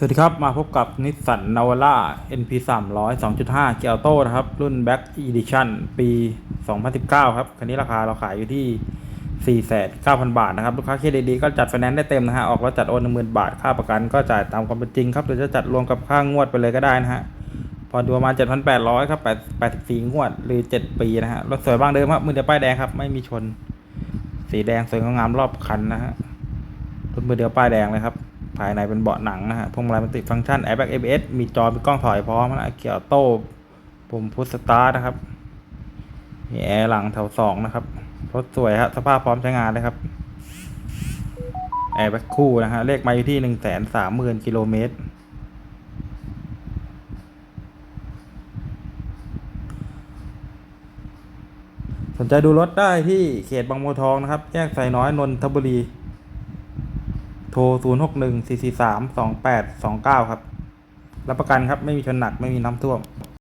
สวัสดีครับ มาพบกับนิสสันนาวาร่า NP 300 2.5 เกียร์โต้นะครับ รุ่น Back Edition ปี 2019 ครับ คันนี้ราคาเราขายอยู่ที่ 4,900บาทนะครับ ลูกค้าเครดิตดีก็จัดไฟแนนซ์ได้เต็มนะฮะ ออกรถจัดโอน 10,000 บาท ค่าประกันก็จ่ายตามความเป็นจริงครับ หรือจะจัดรวมกับค่างวดไปเลยก็ได้นะฮะพอดูประมาณ 7,800 ครับ 84 งวด หรือ 7 ปีนะฮะ รถสวยบ้างเดิมครับ มือเดียวป้ายแดงครับ ไม่มีชน สีแดงสวยงามรอบคันนะฮะ รถมือเดียวป้ายแดงเลยครับ ภายในเป็นเบาะหนังนะฮะพวงมาลัยมันติดฟังก์ชัน Airbag ABS มีจอมีกล้องถอยพร้อมนะเกียร์โต้ปุ่มพุชสตาร์ทนะครับ มีแอร์หลังแถวสองนะครับรถสวยฮะสภาพพร้อมใช้งานเลยครับแอร์แบ็คคู่นะฮะเลขไมาอยู่ที่หนึ่งแสนสามหมื่นกิโลเมตรสนใจดูรถได้ที่เขตบางบัวทองนะครับ แยกไซน้อยนนทบุรี โทร 0 6 1 4 4 3 2 8 2 9 ครับ รับประกันครับ ไม่มีชนหนัก ไม่มีน้ำท่วม